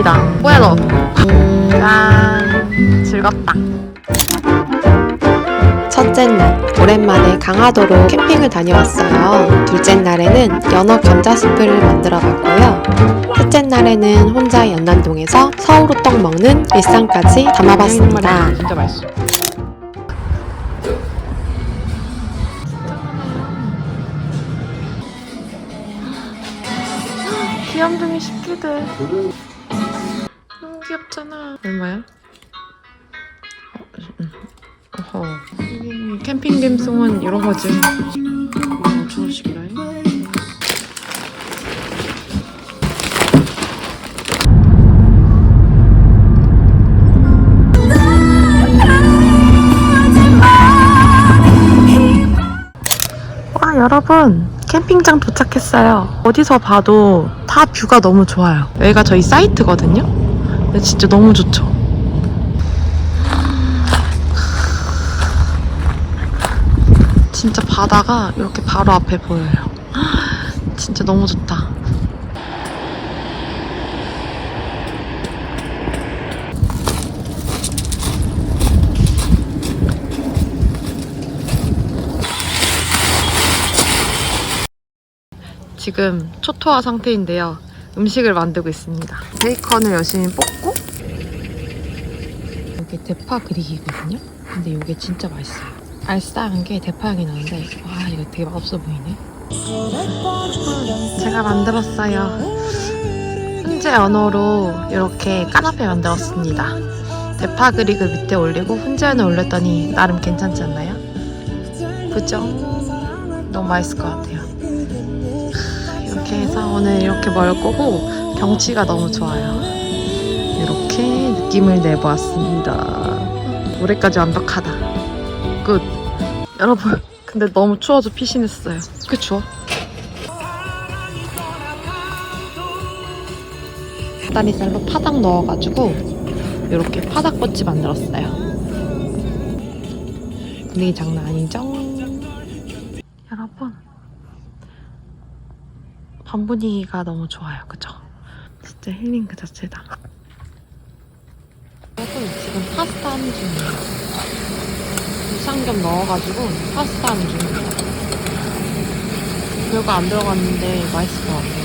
먹어봅니다. 뿌에노. 짠. 즐겁다. 첫째 날, 오랜만에 강화도로 캠핑을 다녀왔어요. 둘째 날에는 연어 감자 스프를 만들어 봤고요. 셋째 날에는 혼자 연남동에서 서울호떡 먹는 일상까지 담아봤습니다. 진짜 맛있어. 귀염둥이 식기들. 귀엽잖아. 얼마야? 어, 음. 어허. 이 캠핑 갬송은 이런 거지. 5천원씩이라 해. 와 여러분 캠핑장 도착했어요 어디서 봐도 다 뷰가 너무 좋아요 여기가 저희 사이트거든요 근데 진짜 너무 좋죠 진짜 바다가 이렇게 바로 앞에 보여요 진짜 너무 좋다 지금 초토화 상태인데요. 음식을 만들고 있습니다. 베이컨을 열심히 이게 대파 그리기거든요. 근데 이게 진짜 맛있어요. 알싸한 게 대파 향이 나는데 와 이거 되게 맛없어 보이네. 제가 만들었어요. 훈제 언어로 이렇게 까나페 만들었습니다. 대파 그릭을 밑에 올리고 훈제 언어 올렸더니 나름 괜찮지 않나요? 그죠? 너무 맛있을 것 같아요. 이렇게 해서 오늘 이렇게 먹을 거고 경치가 너무 좋아요. 이렇게 느낌을 내보았습니다. 올해까지 완벽하다. 끝. 여러분, 근데 너무 추워서 피신했어요. 그 추워? 다리살로 파닭 넣어가지고 이렇게 파닭꼬치 만들었어요. 분위기 장난 아니죠? 여러분. 밤 분위기가 너무 좋아요. 그죠? 진짜 힐링 그 자체다. 지금 파스타 하는 중이에요. 유산균 넣어가지고 파스타 하는 중이에요. 별거 안 들어갔는데 맛있을 것 같아요.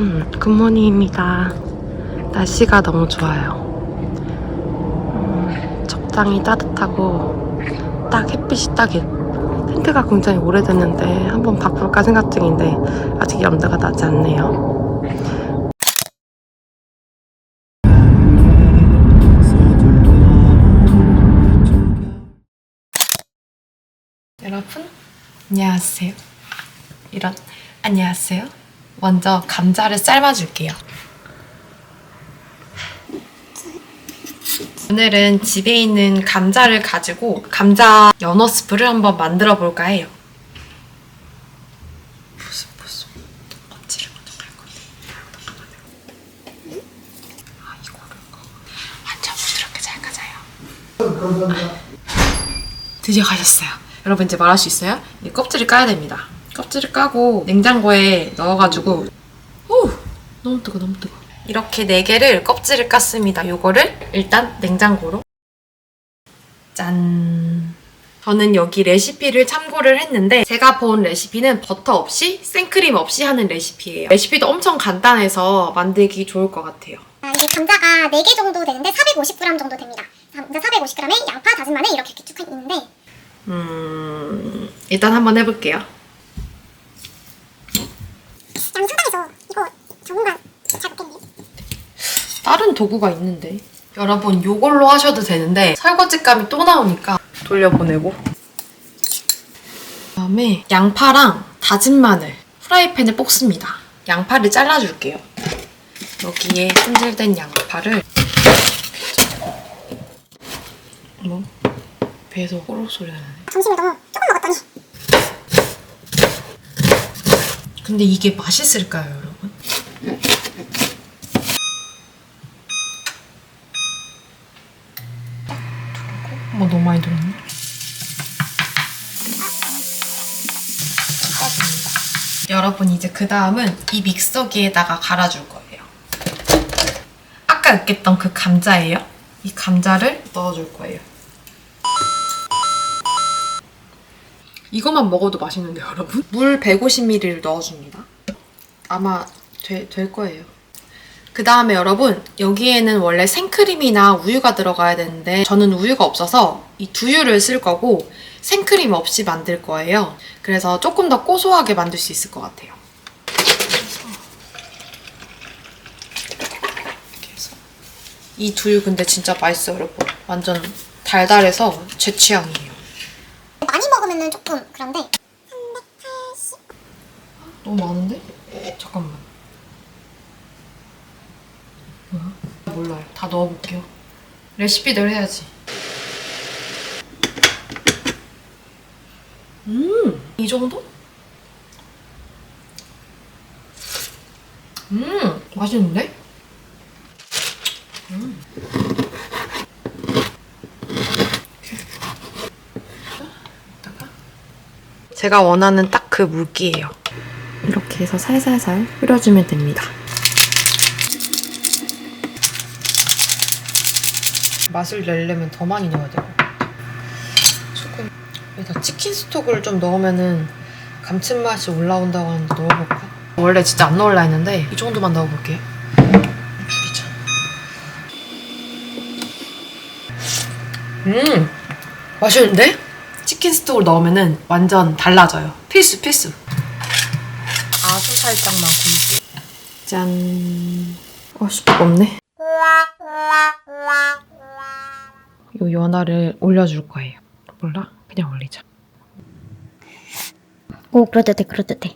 여러분, 굿모닝입니다. 날씨가 너무 좋아요. 음, 적당히 따뜻하고 딱 햇빛이 딱이 텐트가 굉장히 오래됐는데 한번 바꿀까 생각 중인데 아직 염두가 나지 않네요. 여러분, 안녕하세요. 이런 안녕하세요. 먼저 감자를 삶아줄게요. 오늘은 집에 있는 감자를 가지고 감자 연어 스프를 한번 만들어 볼까 해요. 무슨 무슨 껍질을 먼저 갈 건데. 아 이거를 완전 부드럽게 잘 까져요. 드디어 가셨어요. 여러분 이제 말할 수 있어요? 이 껍질을 까야 됩니다. 껍질을 까고 냉장고에 넣어가지고 오 너무 뜨거 너무 뜨거. 이렇게 네 개를 껍질을 깠습니다. 요거를 일단 냉장고로 짠. 저는 여기 레시피를 참고를 했는데 제가 본 레시피는 버터 없이 생크림 없이 하는 레시피예요. 레시피도 엄청 간단해서 만들기 좋을 것 같아요. 아, 이게 감자가 4개 정도 되는데 450g 정도 됩니다. 감자 450g에 양파 다진 마늘 이렇게 쭉 있는데 음 일단 한번 해볼게요. 양 상당해서 이거 전문가 잡겠네. 다른 도구가 있는데 여러분 요걸로 하셔도 되는데 설거지감이 또 나오니까 돌려보내고 그다음에 양파랑 다진 마늘 프라이팬에 볶습니다 양파를 잘라줄게요 여기에 손질된 양파를 뭐 배에서 호로 소리가 나네. 점심을 너무 조금 먹었더니 근데 이게 맛있을까요, 여러분? 뭐 너무 많이 들었네. 빠집니다. 여러분 이제 그 다음은 이 믹서기에다가 갈아줄 거예요. 아까 으깼던 그 감자예요. 이 감자를 넣어줄 거예요. 이것만 먹어도 맛있는데 여러분? 물 150ml를 넣어줍니다. 아마 되, 될 거예요. 그 다음에 여러분 여기에는 원래 생크림이나 우유가 들어가야 되는데 저는 우유가 없어서 이 두유를 쓸 거고 생크림 없이 만들 거예요. 그래서 조금 더 고소하게 만들 수 있을 것 같아요. 이 두유 근데 진짜 맛있어요 여러분. 완전 달달해서 제 취향이에요. 많이 먹으면은 조금 그런데 너무 많은데? 잠깐만. 뭐야? 몰라요. 다 넣어볼게요. 레시피대로 해야지. 음, 이 정도? 음, 맛있는데? 음. 제가 원하는 딱 그 물기예요. 해서 살살살 뿌려주면 됩니다. 맛을 내려면 더 많이 넣어야 돼요. 조금 여기다 치킨 스톡을 좀 넣으면은 감칠맛이 올라온다고 하는데 넣어볼까? 원래 진짜 안 넣을라 했는데 이 정도만 넣어볼게요. 줄이자. 음 맛있는데? 치킨 스톡을 넣으면은 완전 달라져요. 필수 필수. 아주 살짝만 굽게. 짠. 어, 수박 없네. 요 연화를 올려줄 거예요. 몰라? 그냥 올리자. 오 그럴듯해 그럴듯해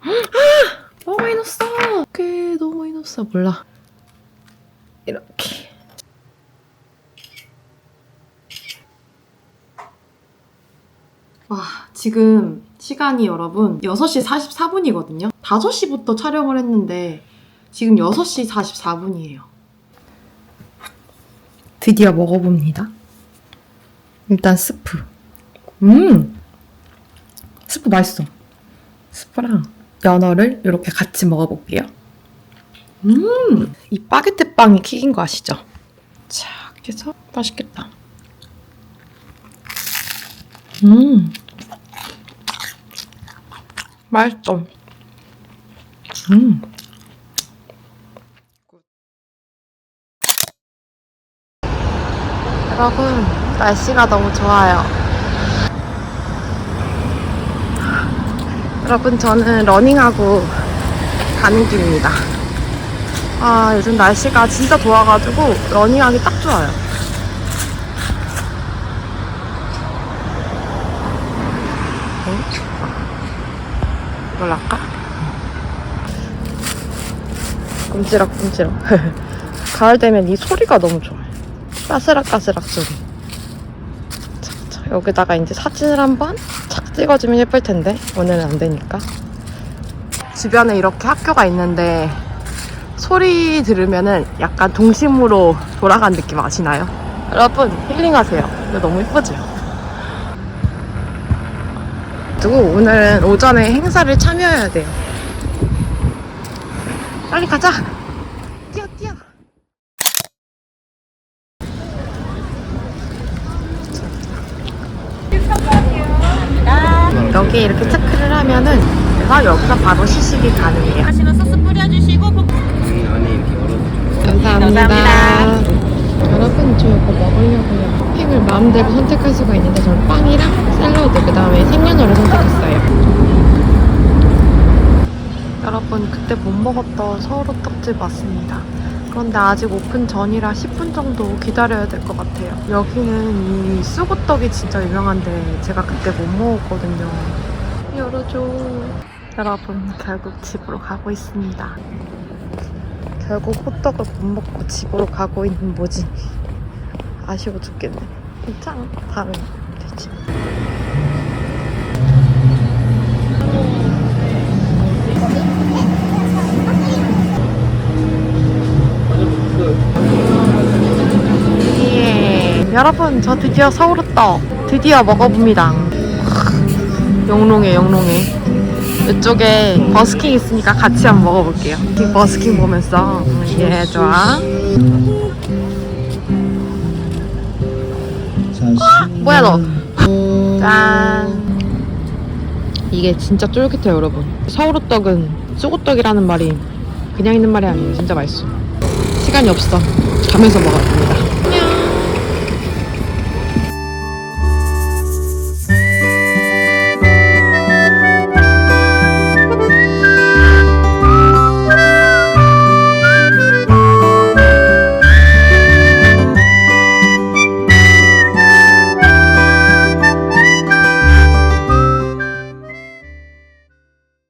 너무 많이 넣었어. 꽤 너무 많이 넣었어. 몰라. 이렇게. 와, 지금 시간이 여러분 6시 44분이거든요. 5시부터 촬영을 했는데 지금 6시 44분이에요. 드디어 먹어봅니다. 일단 스프. 음! 스프 맛있어. 스프랑 연어를 이렇게 같이 먹어볼게요. 음! 이 바게트 빵이 킥인 거 아시죠? 자, 이렇게 해서 맛있겠다. 음! 맛있어. 음! 여러분, 날씨가 너무 좋아요. 여러분, 저는 러닝하고 가는 길입니다. 아, 요즘 날씨가 진짜 좋아가지고 러닝하기 딱 좋아요. 어? 이걸 할까? 꼼지락꼼지락. 가을 되면 이 소리가 너무 좋아요. 까스락까스락 소리. 자, 자, 여기다가 이제 사진을 한번 착 찍어주면 예쁠 텐데 오늘은 안 되니까. 주변에 이렇게 학교가 있는데 소리 들으면은 약간 동심으로 돌아간 느낌 아시나요? 여러분 힐링하세요. 이거 너무 예쁘죠? 그리고 오늘은 오전에 행사를 참여해야 돼요. 빨리 가자. 뛰어 뛰어. 여기 이렇게 체크를 하면은 제가 여기서 바로 시식이 가능해요. 하시는 소스 뿌려주시고 볶- 감사합니다. 여러분 저 이거 먹으려고요. 토핑을 마음대로 선택할 수가 있는데 저는 빵이랑 샐러드 그 다음에 생연어를 선택했어요. 여러분 그때 못 먹었던 서울호 떡집 왔습니다. 그런데 아직 오픈 전이라 10분 정도 기다려야 될 것 같아요. 여기는 이 쑥호떡이 진짜 유명한데 제가 그때 못 먹었거든요. 열어줘. 여러분 결국 집으로 가고 있습니다. 결국 호떡을 못 먹고 집으로 가고 있는 모진. 아쉬워 죽겠네. 괜찮아. 다음에 되지. 예. 여러분, 저 드디어 서울을 떠. 드디어 먹어봅니다. 영롱해, 영롱해. 이쪽에 버스킹 있으니까 같이 한번 먹어볼게요. 이 버스킹 보면서. 음, 예, 좋아. 뭐야, 너? 짠. 이게 진짜 쫄깃해요, 여러분. 서울호떡은 쏘고떡이라는 말이 그냥 있는 말이 아니에요. 진짜 맛있어. 시간이 없어. 가면서 먹어야 됩니다.